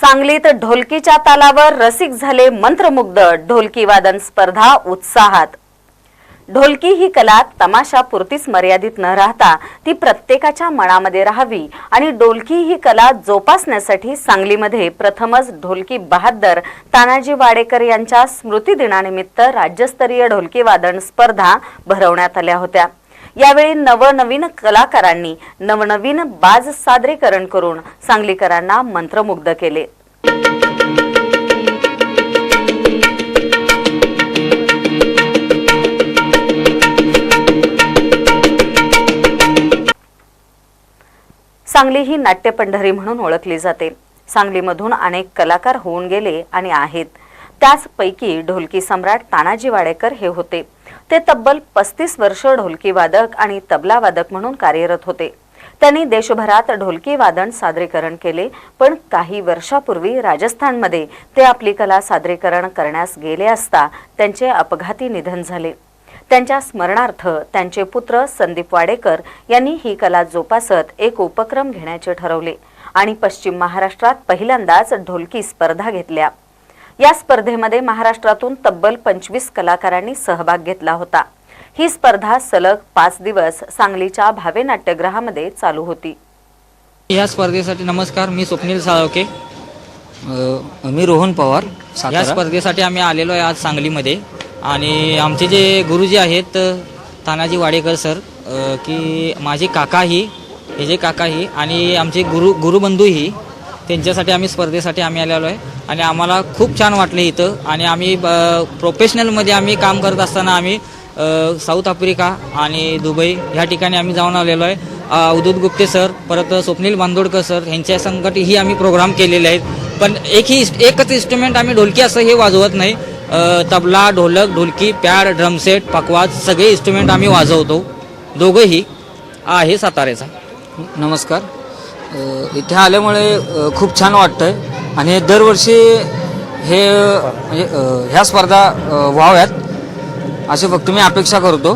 सांगलीत ढोलकीच्या तालावर रसिक झाले मंत्रमुग्ध ढोलकी वादन स्पर्धा उत्साहात. ढोलकी ही कला तमाशापुरतीच मर्यादित न राहता ती प्रत्येकाच्या मनामध्ये राहावी आणि ढोलकी ही कला जोपासण्यासाठी सांगलीमध्ये प्रथमच ढोलकी बहादर तानाजी वाडेकर यांच्या स्मृती दिनानिमित्त राज्यस्तरीय ढोलकी वादन स्पर्धा भरवण्यात आल्या होत्या. यावेळी नवनवीन कलाकारांनी नवनवीन बाज सादरीकरण करून सांगलीकरांना मंत्रमुग्ध केले. सांगली ही नाट्यपंढरी म्हणून ओळखली जाते. सांगलीमधून अनेक कलाकार होऊन गेले आणि आहेत. त्याचपैकी ढोलकी सम्राट तानाजी वाडेकर हे होते. ते तब्बल पस्तीस वर्ष ढोलकी वादक आणि तबला वादक म्हणून कार्यरत होते. त्यांनी देशभरात ढोलकी वादन सादरीकरण केले पण काही वर्षापूर्वी राजस्थानमध्ये ते आपली कला सादरीकरण करण्यास गेले असता त्यांचे अपघाती निधन झाले. त्यांच्या स्मरणार्थ त्यांचे पुत्र संदीप वाडेकर यांनी ही कला जोपासत एक उपक्रम घेण्याचे ठरवले आणि पश्चिम महाराष्ट्रात पहिल्यांदाच ढोलकी स्पर्धा घेतल्या. या स्पर्धेमध्ये महाराष्ट्रातून तब्बल पंचवीस कलाकारांनी सहभाग घेतला होता. ही स्पर्धा सलग पाच दिवस सांगलीच्या भावे नाट्यगृहामध्ये चालू होती. या स्पर्धेसाठी नमस्कार मी स्वप्नील साळवके. अ, मी रोहन पवार या स्पर्धेसाठी आम्ही आलेलो आहे आज सांगलीमध्ये. आणि आमचे जे गुरुजी आहेत तानाजी वाडेकर सर की माझे काकाही हे जे काकाही आणि आमचे गुरु गुरुबंधूही त्यांच्यासाठी आम्ही स्पर्धेसाठी आम्ही आलेलो आहे. आणि आम्हाला खूप छान वाटले इथं. आणि आम्ही प्रोफेशनलमध्ये आम्ही काम करत असताना आम्ही साऊथ आफ्रिका आणि दुबई ह्या ठिकाणी आम्ही जाऊन आलेलो आहे. अवधूत गुप्ते सर परत स्वप्नील बांदोडकर सर यांच्या संकट ही आम्ही प्रोग्राम केलेले आहेत. पण एकही एकच इन्स्ट्रुमेंट आम्ही ढोलकी असं हे वाजवत नाही. तबला ढोलक ढोलकी पॅड ड्रमसेट पकवाज सगळे इन्स्ट्रुमेंट आम्ही वाजवतो. दोघंही आहे साताऱ्याचा. नमस्कार. इथे आल्यामुळे खूप छान वाटतंय. आणि दरवर्षी हे म्हणजे ह्या स्पर्धा व्हाव्यात अशी फक्त मी अपेक्षा करतो.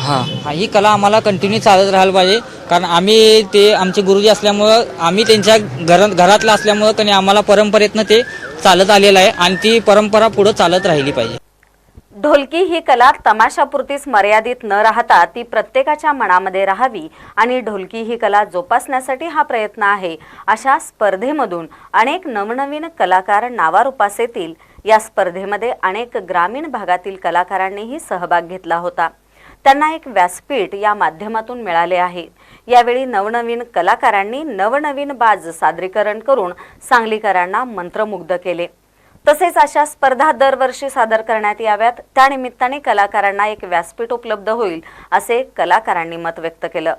हां हा. ही कला आम्हाला कंटिन्यू चालत राहायला पाहिजे. कारण आम्ही ते आमचे गुरुजी असल्यामुळं आम्ही त्यांच्या घरात घरातलं असल्यामुळं त्यांनी आम्हाला परंपरेतनं ते चालत आलेलं आहे. आणि ती परंपरा पुढं चालत राहिली पाहिजे. ढोलकी ही कला तमाशापुरतीच मर्यादित न राहता ती प्रत्येकाच्या मनामध्ये राहावी आणि ढोलकी ही कला जोपासण्यासाठी हा प्रयत्न आहे अशा स्पर्धेमधून अनेक नवनवीन कलाकार नावारूपास येतील. या स्पर्धेमध्ये अनेक ग्रामीण भागातील कलाकारांनीही सहभाग घेतला होता. त्यांना एक व्यासपीठ या माध्यमातून मिळाले आहे. यावेळी नवनवीन कलाकारांनी नवनवीन बाज सादरीकरण करून सांगलीकरांना मंत्रमुग्ध केले. तसेच अशा स्पर्धा दरवर्षी सादर करण्यात याव्यात. त्यानिमित्ताने कलाकारांना एक व्यासपीठ उपलब्ध होईल असे कलाकारांनी मत व्यक्त केलं.